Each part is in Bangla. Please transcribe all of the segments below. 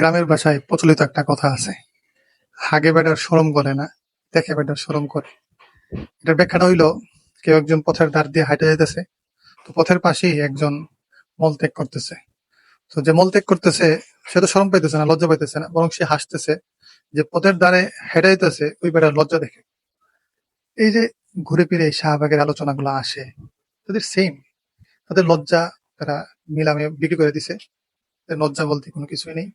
গ্রামের ভাষায় প্রচলিত একটা কথা আছে। হাগে বেটার সরম করে না, দেখে বেটার সরম করে। এটার ব্যাখ্যাটা হইল, কেউ একজন পথের ধার দিয়ে হাঁটে যাইতেছে, তো পথের পাশেই একজন মলত্যাগ করতেছে। তো যে মলত্যাগ করতেছে, সে তো সরম পাইতেছে না, লজ্জা পাইতেছে না, বরং সে হাসতেছে যে পথের দ্বারে হেঁটে যাইতেছে, ওই বেটার লজ্জা দেখে। এই যে ঘুরে ফিরে এই শাহবাগের আলোচনাগুলো আসে, তাদের সেম তাদের লজ্জা তারা নিলামে বিক্রি করে দিছে লজ্জা বলতে কোনো কিছুই নেই।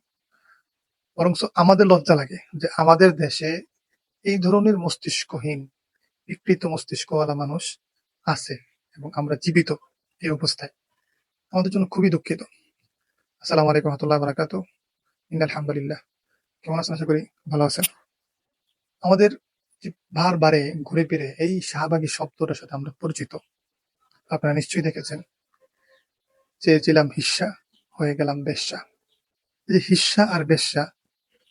বরং আমাদের লজ্জা লাগে যে আমাদের দেশে এই ধরনের মস্তিষ্কহীন, বিকৃত মস্তিষ্কওয়ালা মানুষ আছে এবং আমরা জীবিত এই অবস্থায়। আমাদের জন্য খুবই দুঃখিত। আসসালামু আলাইকুম রহমতুল্লাহ বারাকাত আলহামদুলিল্লাহ। কেমন আছেন? আশা করি ভালো আছেন। আমাদের বারবারে ঘুরে ফিরে এই শাহবাগী শব্দটার সাথে আমরা পরিচিত। আপনারা নিশ্চয়ই দেখেছেন। চেয়েছিলাম হিস্সা হয়ে গেলাম বেশ্যা। যে হিস্সা আর বেশ্যা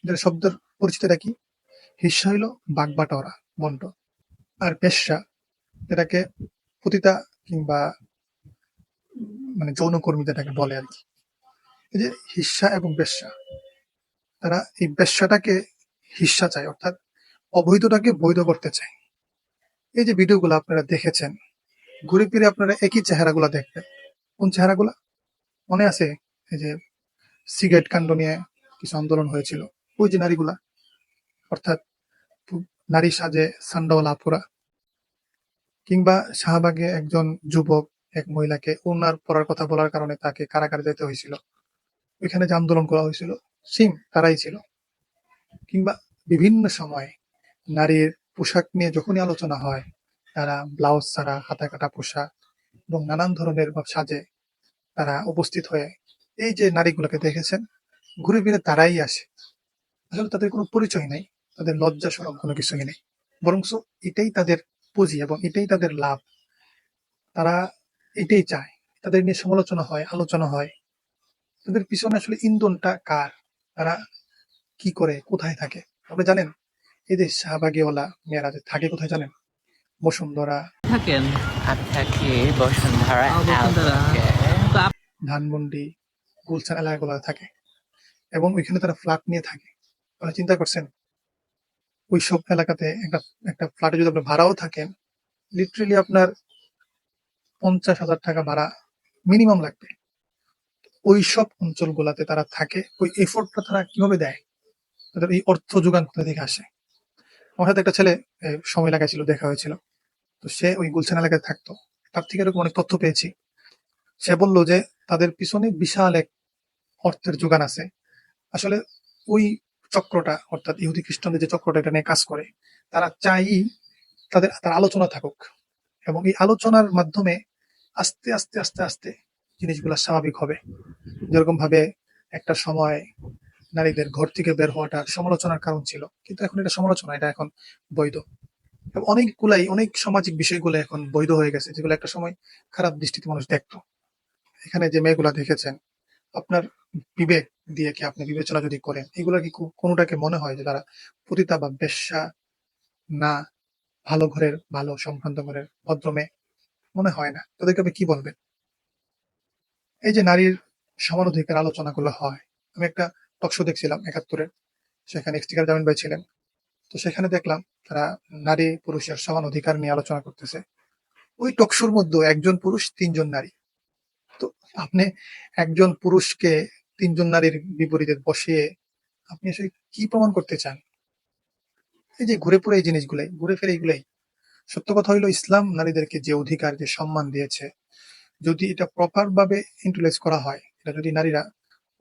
এটার শব্দের পরিচিতটা কি? হিস্সা হইল বাগবাটরা বন্ট আর বেশ্যা এটাকে পতিতা কিংবা মানে যৌনকর্মী যেটাকে বলে আর কি। এই যে হিস্সা এবং বেশ্যা তারা এই বেশ্যাটাকে হিস্সা চায়, অর্থাৎ অবৈধটাকে বৈধ করতে চায়। এই যে ভিডিওগুলো আপনারা দেখেছেন, ঘুরে ফিরে আপনারা একই চেহারাগুলো দেখবেন। কোন চেহারাগুলা? মনে আছে? এই যে সিগারেট কাণ্ড নিয়ে কিছু আন্দোলন হয়েছিল। ওই যে নারীগুলা, অর্থাৎ নারী সাজে সান্ডাওয়ালা আপুরা কিংবা শাহবাগে একজন যুবক, এক মহিলাকে ওনার পড়ার কথা বলার কারণে তাকে কারাগারে যেতে হয়েছিল। ওইখানে যে আন্দোলন করা হয়েছিল, সিম তারাই ছিল। কিংবা বিভিন্ন সময় নারীর পোশাক নিয়ে যখনই আলোচনা হয়, তারা ব্লাউজ ছাড়া হাতা কাটা পোশাক এবং নানান ধরনের সাজে তারা উপস্থিত হয়ে, এই যে নারীগুলোকে দেখেছেন, ঘুরে ফিরে তারাই আসে। আসলে তাদের কোনো পরিচয় নেই তাদের লজ্জা সরব কোনো কিছুই নেই। বরং এটাই তাদের পুঁজি এবং এটাই তাদের লাভ। তারা এটাই চায় তাদের নিয়ে সমালোচনা হয় আলোচনা হয়। তাদের পিছনে আসলে ইন্ধনটা কার? তারা কি করে কোথায় থাকে? আপনি জানেন এই যে শাহবাগিওয়ালা মেয়েরা যে থাকে কোথায় জানেন? বসুন্ধরা। থাকেন আর থাকি বসুন্ধরা ধানমন্ডি গুলশান এলাকাগুলো থাকে। এবং ওইখানে তারা ফ্ল্যাট নিয়ে থাকে। আপনি চিন্তা করছেন ওই সব এলাকাতে একটা একটা ফ্ল্যাটে যদি আপনি ভাড়াও থাকেন লিটারেলি আপনার পঞ্চাশ হাজার টাকা ভাড়া মিনিমাম লাগবে। ওই সব অঞ্চলগুলাতে তারা থাকে, ওই এফোর্টটা তারা কীভাবে দেয়? তাদের এই অর্থ যোগান কোথা থেকে আসে? আমার সাথে একটা ছেলে সময় এলাকায় ছিল দেখা হয়েছিল। তো সে ওই গুলশান এলাকায় থাকতো। তার থেকে এরকম অনেক তথ্য পেয়েছি। সে বলল যে, তাদের পিছনে বিশাল এক অর্থের যোগান আছে। আসলে ওই চক্রটা, অর্থাৎ ইহুদি খ্রিস্টানদের যে চক্রটা, এটা নিয়ে কাজ করে। তারা চাই তাদের, তার আলোচনা থাকুক এবং এই আলোচনার মাধ্যমে আস্তে আস্তে আস্তে আস্তে জিনিসগুলো স্বাভাবিক হবে। যেরকম ভাবে একটা সময় নারীদের ঘর থেকে বের হওয়াটা সমালোচনার কারণ ছিল, কিন্তু এখন এটা সমালোচনা, এটা এখন বৈধ। অনেকগুলাই, অনেক সামাজিক বিষয়গুলো এখন বৈধ হয়ে গেছে, যেগুলো একটা সময় খারাপ দৃষ্টিতে মানুষ দেখতো। এখানে যে মেয়েগুলা দেখেছেন আপনার বিবেক দিয়ে কি আপনি বিবেচনা যদি করেন, এগুলা কি কোনোটাকে মনে হয় যে তারা পতিতা বা বেশ্যা না ভালো ঘরের, ভালো সম্ভ্রান্ত ঘরের ভদ্রমে? মনে হয় না। তাদেরকে আপনি কি বলবেন? এই যে নারীর সমান অধিকার আলোচনাগুলো হয়। আমি একটা টকশো দেখছিলাম একাত্তরের, সেখানে ইফতিকার জামিন ভাই ছিলেন। তো সেখানে দেখলাম তারা নারী, পুরুষের সমান অধিকার নিয়ে আলোচনা করতেছে। ওই টকশোর মধ্যে একজন পুরুষ, তিনজন নারী। তো আপনি একজন পুরুষকে তিনজন নারীর বিপরীতে বসিয়ে আপনি আসলে কি প্রমাণ করতে চান? এই যে ঘুরে পুরে এই জিনিসগুলাই, ঘুরে ফিরে এইগুলাই। সত্য কথা হইল ইসলাম নারীদেরকে যে অধিকার, যে সম্মান দিয়েছে, যদি এটা প্রপার ভাবে ইন্টুলাইজ করা হয়, এটা যদি নারীরা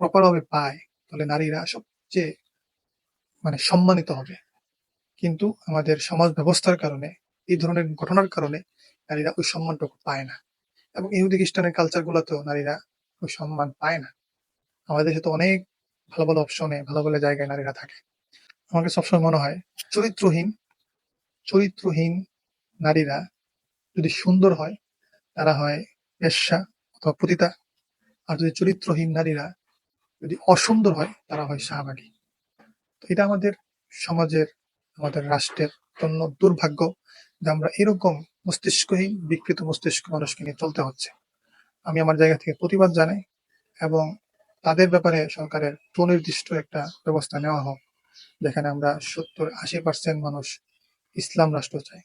প্রপার ভাবে পায়, তাহলে নারীরা সবচেয়ে মানে সম্মানিত হবে। কিন্তু আমাদের সমাজ ব্যবস্থার কারণে, এই ধরনের ঘটনার কারণে নারীরা ওই সম্মানটুকু পায় না। এবং ইহুদি খ্রিস্টানের কালচার গুলোতেও নারীরা ওই সম্মান পায় না। আমাদের দেশে তো অনেক ভালো ভালো অপশনে ভালো ভালো জায়গায় নারীরা থাকে। আমাকে সবসময় মনে হয় চরিত্রহীন চরিত্রহীন নারীরা যদি সুন্দর হয়, তারা হয় পেশা অথবা পতিতা আর যদি চরিত্রহীন নারীরা যদি অসুন্দর হয়, তারা হয় শাহবাগী। তো এটা আমাদের সমাজের, আমাদের রাষ্ট্রের জন্য দুর্ভাগ্য। যে আমরা এরকম মস্তিষ্কহীন, বিকৃত মস্তিষ্ক মানুষকে নিয়ে চলতে হচ্ছে। আমি আমার জায়গা থেকে প্রতিবাদ জানাই এবং তাদের ব্যাপারে সরকারের সুনির্দিষ্ট একটা ব্যবস্থা নেওয়া হোক, যেখানে আমরা সত্তর আশি পার্সেন্ট মানুষ ইসলাম রাষ্ট্র চাই।